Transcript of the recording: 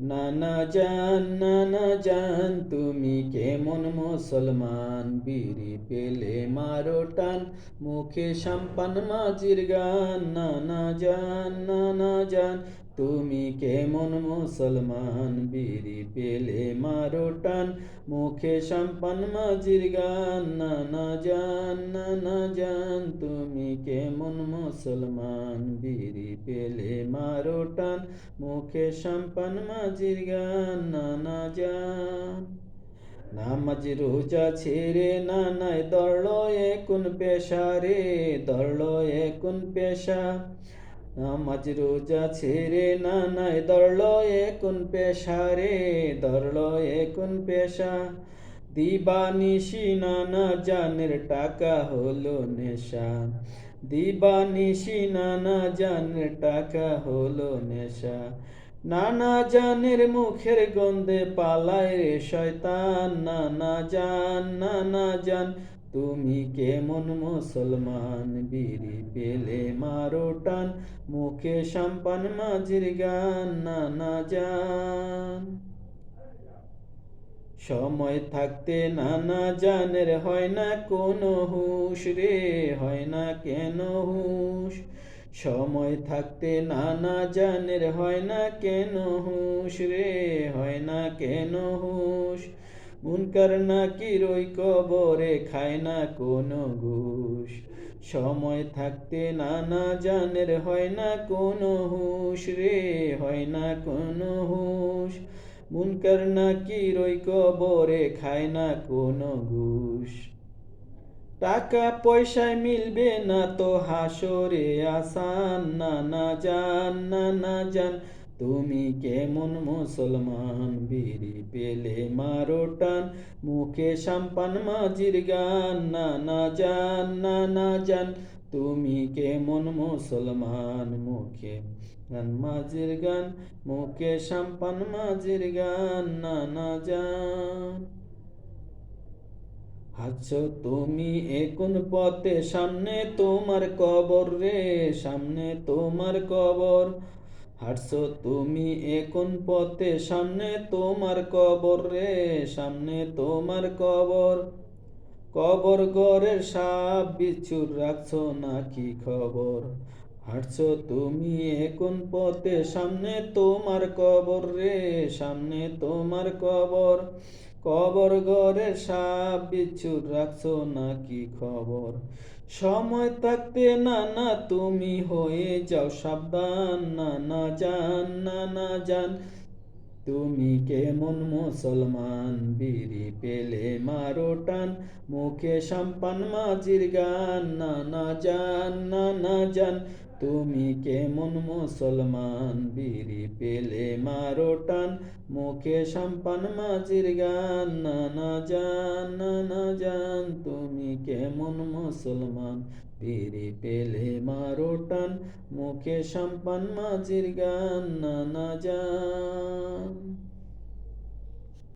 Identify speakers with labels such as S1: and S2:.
S1: নানা জান নানা জান, তুমি কেমন মুসলমান? বিড়ি পেলে মারো টান, মুখে সাম্পান, মাজির গান। নানা জান নানা জান তুমি কেমন মুসলমান? বিড়ি পেলে মারো টান। মুখে সাম্পান মাজির গান। নানা জান নানা জান। তুমি কেমন মুসলমান? বিড়ি পেলে মারো টান। মুখে সাম্পান মাজির গান। নানা জান। নামাজ রোজা ছেড়ে নানায় দড়ল কোন পেশা রে? দড়ল কোন পেশা? নামাজ রোজা ছেড়ে নানায় দড়ল কোন পেশা রে দড়ল কোন পেশা। দিবানিশি নানা জানের টাকা হলো নেশা। দিবানিশি নানা জানের টাকা হলো নেশা। নানা জানের মুখের গন্ধে পালায় রে শয়তান, নানা জান নানা জান। তুমি কেমন মুসলমান? বিড়ি পেলে মারো টান, মুখে সাম্পান, মাঝির গান, নানা জান। সময় থাকতে নানা জানের হয় না কোনো হুশ রে, হয় না কেন হুশ? সময় থাকতে নানা জানের হয় না কেন হুশ রে, হয় না কেন হুশ? মুনকার নাকি রই কবরে, খায় না কোনো ঘুষ। সময় থাকতে নানা জানের হয় না কোনো হুশ রে, হয় না কোনো হুশ। মুনকার নাকি রই কবরে, খায় না কোনো ঘুষ। টাকা পয়সায় মিলবে না তো হাসরে আসান না না জান না না জান। তুমি কেমন মুসলমান? বিড়ি পেলে মারো টান। মুখে সাম্পান, মাজির গান। না না জান না না জান। তুমি কেমন মুসলমান? মুখে গান, মাজির গান। মুখে সাম্পান মাঝির গান। না না জান। হাঁটছ তুমি এখন পথে। সামনে তোমার কবর রে। সামনে তোমার কবর। হাঁটছ তুমি এখন পথে, সামনে তোমার কবর রে, সামনে তোমার কবর। কবর গড়ের সাপ বিছুর রাখছো নাকি খবর? হাঁটছ তুমি এখন পথে? সামনে তোমার কবর রে, সামনে তোমার কবর। কবর ঘরে সাপ বিচ্ছুর রাখছো নাকি খবর? সময় থাকতে না না তুমি হয়ে যাও সাবধান, না না জান না না জান তুমি কেমন মুসলমান? বিড়ি পেলে মারো টান, মুখে সাম্পান মাজির গান না না জান না না জান। তুমি কেমন মুসলমান? বিড়ি পেলে মারো টান, মুখে সাম্পান মাজির গান না না জান না না জান। তুমি কেমন মুসলমান? বিড়ি পেলে মারো টান মুখে সম্পান মাঝির গান না না জান।